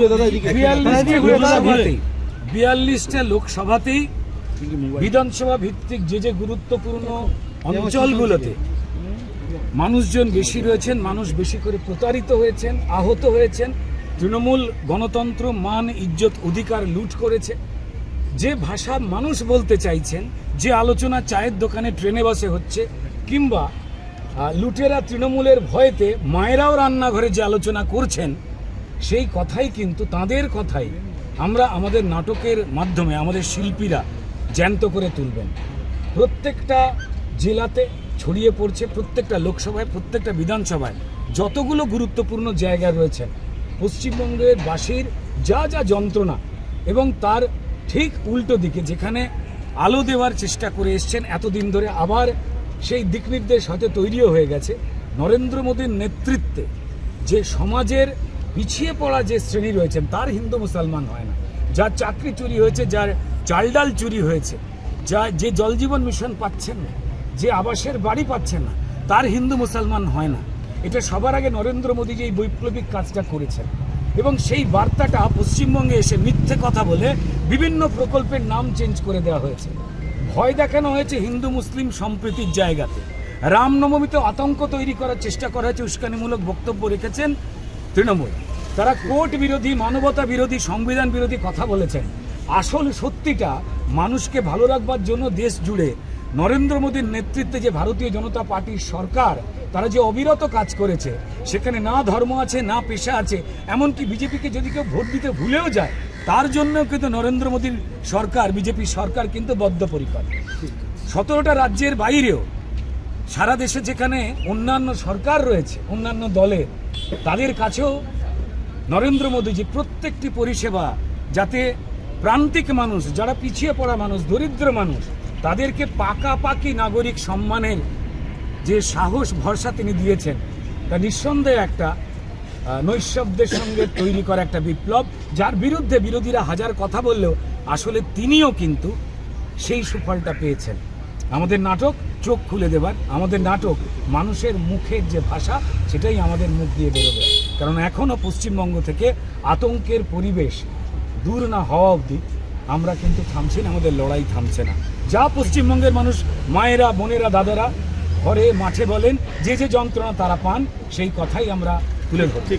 ঘুরে দাদা এদিকে বিয়াল্লিশটা। লোকসভাতেই বিধানসভা ভিত্তিক যে যে গুরুত্বপূর্ণ অঞ্চলগুলোতে মানুষজন বেশি রয়েছেন মানুষ বেশি করে প্রতারিত হয়েছেন আহত হয়েছেন তৃণমূল গণতন্ত্র মান ইজ্জত অধিকার লুট করেছে যে ভাষা মানুষ বলতে চাইছেন যে আলোচনা চায়ের দোকানে ট্রেনে বসে হচ্ছে কিংবা লুটেরা তৃণমূলের ভয়েতে মায়েরাও রান্নাঘরে যে আলোচনা করছেন সেই কথাই কিন্তু তাদের কথাই আমরা আমাদের নাটকের মাধ্যমে আমাদের শিল্পীরা জ্যান্ত করে তুলবেন। প্রত্যেকটা জেলাতে ছড়িয়ে পড়ছে, প্রত্যেকটা লোকসভায়, প্রত্যেকটা বিধানসভায় যতগুলো গুরুত্বপূর্ণ জায়গা রয়েছে, পশ্চিমবঙ্গের বাসীর যা যা যন্ত্রণা এবং তার ঠিক উল্টো দিকে যেখানে আলো দেওয়ার চেষ্টা করে এসছেন, এতদিন ধরে আবার সেই দিক নির্দেশ হয়তো তৈরিও হয়ে গেছে। নরেন্দ্র মোদীর নেতৃত্বে যে সমাজের পিছিয়ে পড়া যে শ্রেণি রয়েছেন তার হিন্দু মুসলমান হয় না। যার চাকরি চুরি হয়েছে, যার চাল ডাল চুরি হয়েছে, যা, যে জলজীবন মিশন পাচ্ছেন না, যে আবাসের বাড়ি পাচ্ছেন না, তার হিন্দু মুসলমান হয় না। এটা সবার আগে নরেন্দ্র মোদী যে এই বৈপ্লবিক কাজটা করেছেন। এবং সেই বার্তাটা পশ্চিমবঙ্গে এসে মিথ্যে কথা বলে বিভিন্ন প্রকল্পের নাম চেঞ্জ করে দেওয়া হয়েছে। ভয় দেখানো হয়েছে হিন্দু মুসলিম সম্প্রীতির জায়গাতে। রামনবমীতে আতঙ্ক তৈরি করার চেষ্টা করা হয়েছে, উস্কানিমূলক বক্তব্য রেখেছেন তৃণমূল। তারা কোর্ট বিরোধী, মানবতা বিরোধী, সংবিধান বিরোধী কথা বলেছেন। আসল সত্যিটা, মানুষকে ভালো রাখবার জন্য দেশ জুড়ে নরেন্দ্র মোদীর নেতৃত্বে যে ভারতীয় জনতা পার্টির সরকার, তারা যে অবিরত কাজ করেছে, সেখানে না ধর্ম আছে, না পেশা আছে, এমনকি বিজেপিকে যদি কেউ ভোট দিতে ভুলেও যায়, তার জন্য কিন্তু নরেন্দ্র মোদীর সরকার বিজেপি সরকার কিন্তু বদ্ধপরিকর। সতেরোটা রাজ্যের বাইরেও সারা দেশে যেখানে অন্যান্য সরকার রয়েছে, অন্যান্য দলের, তাদের কাছেও নরেন্দ্র মোদীজি প্রত্যেকটি পরিষেবা যাতে প্রান্তিক মানুষ, যারা পিছিয়ে পড়া মানুষ, দরিদ্র মানুষ, তাদেরকে পাকাপাকি নাগরিক সম্মানের যে সাহস, ভরসা তিনি দিয়েছেন, তা নিঃসন্দেহে একটা নৈশব্দের সঙ্গে তৈরি করা একটা বিপ্লব, যার বিরুদ্ধে বিরোধীরা হাজার কথা বললেও আসলে তিনিও কিন্তু সেই সুফলটা পেয়েছেন। আমাদের নাটক চোখ খুলে দেবার, আমাদের নাটক মানুষের মুখের যে ভাষা, সেটাই আমাদের মুখ দিয়ে বেরোবে। কারণ এখনও পশ্চিমবঙ্গ থেকে আতঙ্কের পরিবেশ দূর না হওয়া অবধি আমরা কিন্তু থামছি না, আমাদের লড়াই থামছে না। যা পশ্চিমবঙ্গের মানুষ মায়েরা, বোনেরা, দাদারা ঘরে মাঠে বলেন, যে যে যন্ত্রণা তারা পান, সেই কথাই আমরা তুলে ধরি